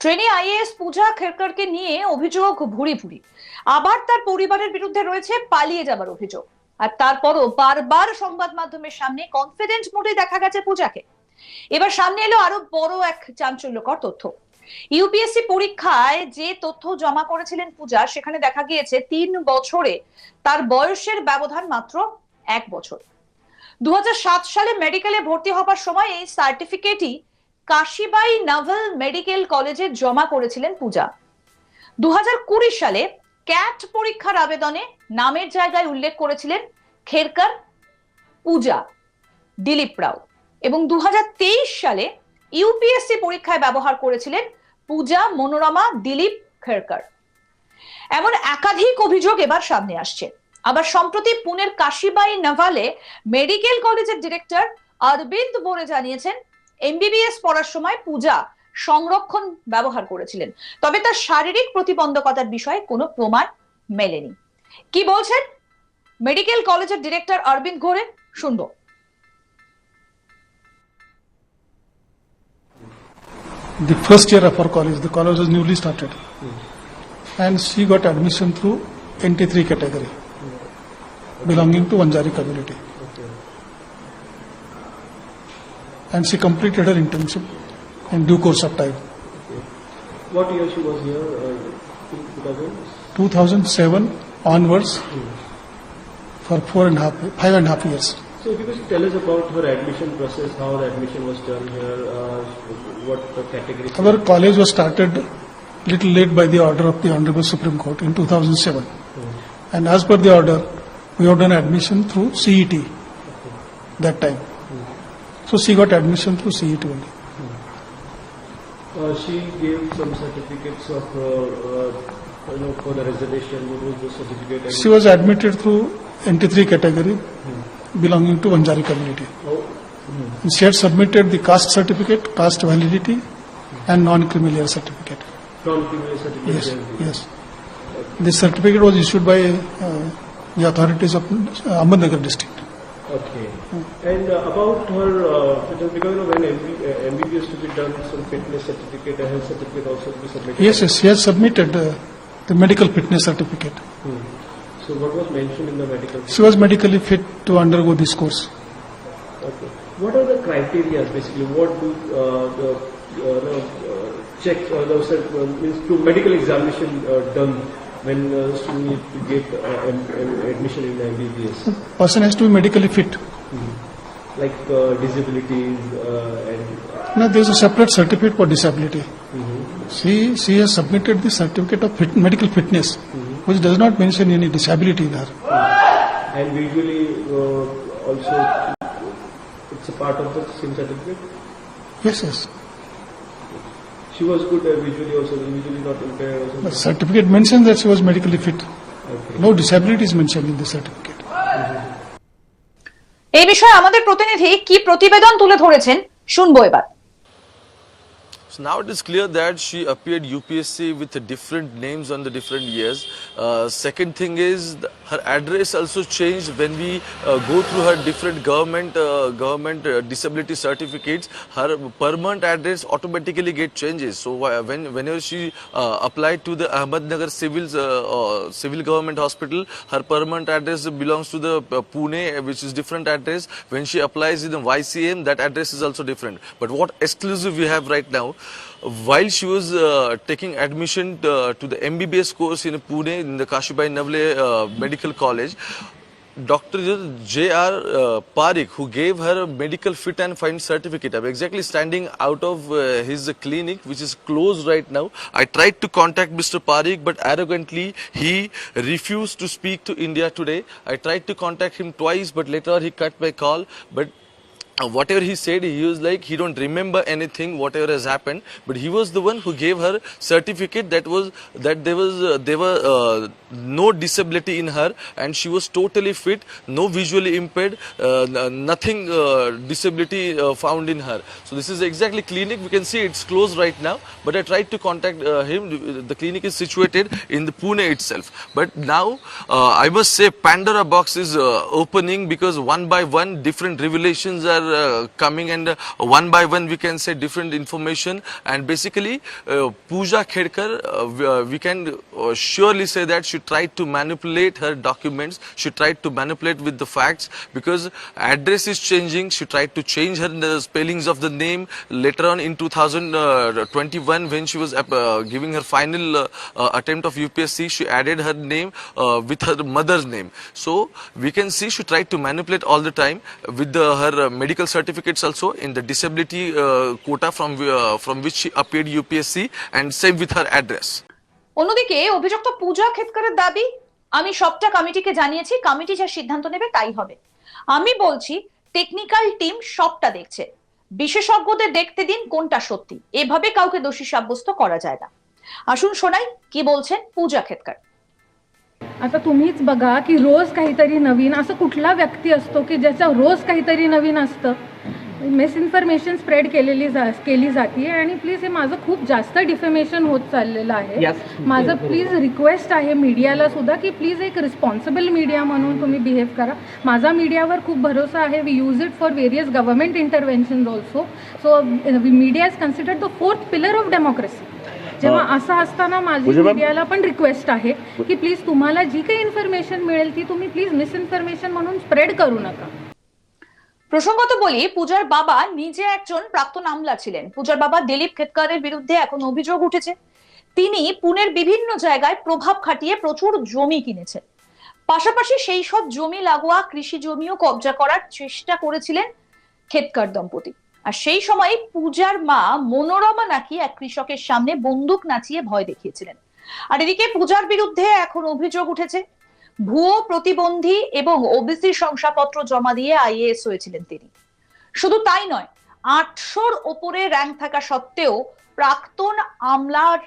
ট্রেনে আইএএস পূজা খেরকারকে নিয়ে অভিযোগ ভুরি ভুরি। আবার তার পরিবারের বিরুদ্ধে রয়েছে পালিয়ে যাবার অভিযোগ। আর তারপরও বারবার সংবাদ মাধ্যমের সামনে কনফিডেন্ট মোডে দেখা গেছে পূজাকে। এবার সামনে এলো আরও বড় এক চাঞ্চল্যকর তথ্য। ইউপিএসসি পরীক্ষায় যে তথ্য জমা করেছিলেন পূজা, সেখানে দেখা গিয়েছে তিন বছরে তার বয়সের ব্যবধান মাত্র এক বছর। দু হাজার সাত সালে মেডিকেলে ভর্তি হবার সময় এই সার্টিফিকেটই কাশিবাই নাভাল মেডিকেল কলেজে জমা করেছিলেন পূজা। দু হাজার কুড়ি সালে ক্যাট পরীক্ষার আবেদনে নামের জায়গায় উল্লেখ করেছিলেন খেরকার, পূজা, দিলীপ রাও এবং দু হাজার তেইশ সালে ইউপিএসসি পরীক্ষায় ব্যবহার করেছিলেন পূজা, মনোরমা, দিলীপ, খেরকার। এমন একাধিক অভিযোগ এবার সামনে আসছে। আবার সম্প্রতি পুনের কাশিবাই নাভালে মেডিকেল কলেজের ডিরেক্টর অরবিন্দ বোরে জানিয়েছেন এমবিবিএস পড়ার সময় পূজা সংরক্ষণ ব্যবহার করেছিলেন তবে তার শারীরিক প্রতিবন্ধকতার বিষয়ে কোনো প্রমাণ মেলেনি কি বলছেন মেডিকেল কলেজের ডিরেক্টর অরবিন্দ ঘোরে শুনব the first year of our college. The college was newly started. Mm. And she got admission through NT3 category, belonging to Vanjari community. And she completed her internship in due course of time. What year she was here? Uh, 2007 onwards for four and a half, five and a half years. So if you could tell us about her admission process, how the admission was done here, uh, what the category. Our college was started little late by the order of the Honorable Supreme Court in 2007. And as per the order, we have done admission through CET that time. So she got admission through CET only. Uh, she gave some certificates of, uh, uh, you know, for the reservation. What was the certificate? and- She was admitted through NT3 category belonging to Vanjari community. Oh, And she had submitted the caste certificate, caste validity and non-criminal certificate. non-criminal certificate. Yes, and- yes. This certificate was issued by uh, the authorities of uh, Ahmednagar district. Okay. And uh, about her, uh, because you know, when MB, uh, MBBS to be done, some fitness certificate, a health certificate also to be submitted. Yes, yes, she has submitted uh, the medical fitness certificate. Hmm. So what was mentioned in the medical? She was medically fit to undergo this course. Okay. What are the criteria basically? What do uh, the uh, uh, checks or those uh, means to medical examination uh, done when uh, student need to get uh, admission in MBBS? Person has to be medically fit. Like uh, disabilities uh, and Now there is a separate certificate for disability. She she has submitted the certificate of fit, medical fitness, which does not mention any disability in her. and visually uh, also it's a part of the same certificate. Yes, yes. She was good uh, visually also, visually not impaired also. The certificate mentions that she was medically fit. Okay. No disability is mentioned in the certificate. এই বিষয়ে আমাদের প্রতিনিধি কি প্রতিবেদন তুলে ধরেছেন শুনব এবার So now it is clear that she appeared UPSC with different names on the different years. Uh, second thing is her address also changed when we uh, go through her different government uh, government uh, disability certificates. Her permanent address automatically get changes. So wh- when whenever she uh, applied to the Ahmednagar civil uh, civil government hospital, her permanent address belongs to the Pune, which is different address. When she applies in the YCM, that address is also different. But what exclusive we have right now, while she was uh, taking admission uh, to the MBBS course in Pune in the Kashibai Navle uh, Medical College, Dr. J.R. Uh, who gave her a medical fit and fine certificate, I'm exactly standing out of uh, his clinic, which is closed right now. I tried to contact Mr. Parikh, but arrogantly he refused to speak to India today. I tried to contact him twice, but later he cut my call. But uh, whatever he said, he was like he don't remember anything, whatever has happened. But he was the one who gave her certificate that was that there was uh, there were uh, no disability in her, and she was totally fit, no visually impaired, uh, nothing uh, disability uh, found in her. So this is exactly clinic. We can see it's closed right now. But I tried to contact uh, him. The clinic is situated in the Pune itself. But now uh, I must say Pandora box is uh, opening because one by one different revelations are uh, coming and uh, one by one we can say different information. And basically uh, Pooja Khedkar uh, uh, we, can uh, surely say that she tried to manipulate her documents. She tried to manipulate with the facts because address is changing. She tried to change her spellings of the name later on in 2021 when she was giving her final attempt of UPSC she added her name with her mother's name. So we can see she tried to manipulate all the time with the, her uh, medical certificates also in the disability uh, quota from uh, from which she appeared UPSC and same with her address. অন্যদিকে অভিযুক্ত পূজা খেতকারের দাবি আমি সবটা কমিটিকে জানিয়েছি committee যা সিদ্ধান্ত নেবে তাই হবে। আমি বলছি টেকনিক্যাল টিম সবটা দেখছে। বিশেষজ্ঞদের দেখতে দিন কোনটা সত্যি। এভাবে কাউকে দোষী সাব্যস্ত করা যায় না। আসুন শোনাই কি বলছেন পূজা খেতকার। आता तुम्हीच बघा की रोज काहीतरी नवीन असं कुठला व्यक्ती असतो की ज्याचं रोज काहीतरी नवीन असतं? मिसइन्फॉर्मेशन स्प्रेड केलेली जा केली जाते आणि प्लीज हे माझं खूप जास्त डिफेमेशन होत चाललेलं आहे. माझं प्लीज रिक्वेस्ट आहे मीडियाला सुद्धा की प्लीज एक रिस्पॉन्सिबल मीडिया म्हणून तुम्ही बिहेव करा. माझा मीडियावर खूप भरोसा आहे. We use it for various government intervention also so media is considered the fourth pillar of democracy जेव्हा असं असताना माझी मीडियाला पण रिक्वेस्ट आहे की प्लीज तुम्हाला जी काही इन्फॉर्मेशन मिळेल ती तुम्ही प्लीज मिसइन्फॉर्मेशन म्हणून स्प्रेड करू नका প্রসঙ্গত বলি পূজার বাবা নিজে একজন প্রাক্তন আমলা ছিলেন পূজার বাবা দিলীপ খেতকারের বিরুদ্ধে এখন অভিযোগ উঠেছে তিনি পুনের বিভিন্ন জায়গায় প্রভাব খাটিয়ে প্রচুর জমি কিনেছেন পাশাপাশি সেই সব জমি লাগোয়া কৃষি জমিও কবজা করার চেষ্টা করেছিলেন খেতকার দম্পতি আর সেই সময় পূজার মা মনোরমা নাকি এক কৃষকের সামনে বন্দুক নাচিয়ে ভয় দেখিয়েছিলেন। আর এদিকে পূজার বিরুদ্ধে এখন অভিযোগ উঠেছে। ভুয়ো প্রতিবন্ধী এবং ওবিসি শংসাপত্র জমা দিয়ে আইএএস হয়েছিলেন তিনি। শুধু তাই নয়, আটশোর ওপরে র্যাঙ্ক থাকা সত্ত্বেও প্রাক্তন আমলার,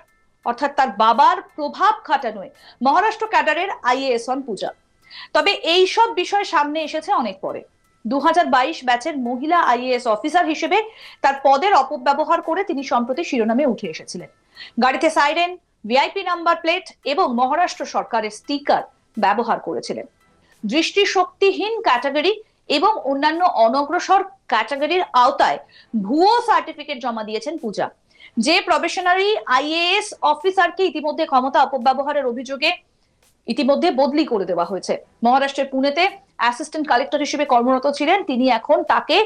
অর্থাৎ তার বাবার প্রভাব খাটানোয় মহারাষ্ট্র ক্যাডারের আইএএস হন পূজা। তবে এই সব বিষয় সামনে এসেছে অনেক পরে। দু ব্যাচের মহিলা আইএএস অফিসার হিসেবে তার পদের অপব্যবহার করে তিনি সম্প্রতি শিরোনামে উঠে এসেছিলেন। গাড়িতে সাইরেন, ভিআইপি নাম্বার প্লেট এবং মহারাষ্ট্র সরকারের স্টিকার ব্যবহার করেছিলেন। দৃষ্টিশক্তিহীন ক্যাটাগরি এবং অন্যান্য অনগ্রসর ক্যাটাগরির আওতায় ভুয়ো সার্টিফিকেট জমা দিয়েছেন পূজা। যে প্রবেশনারি আইএএস অফিসারকে ইতিমধ্যে ক্ষমতা অপব্যবহারের অভিযোগে ইতিমধ্যে বদলি করে দেওয়া হয়েছে। মহারাষ্ট্রের পুনেতে অ্যাসিস্ট্যান্ট কালেক্টর হিসেবে কর্মরত ছিলেন। তিনি এখন তাকে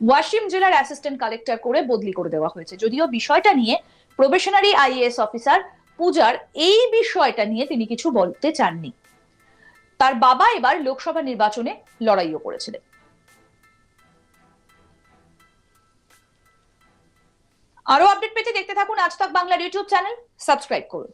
ওয়াশিম জেলার অ্যাসিস্ট্যান্ট কালেক্টর করে বদলি করে দেওয়া হয়েছে। যদিও বিষয়টা নিয়ে প্রবেশনারি আইএএস অফিসার পূজার এই বিষয়টা নিয়ে তিনি কিছু বলতে চাননি। তার বাবা এবার লোকসভা নির্বাচনে লড়াইও করেছিলেন। আরও আপডেট পেতে দেখতে থাকুন আজ তাক বাংলার ইউটিউব চ্যানেল। সাবস্ক্রাইব করুন।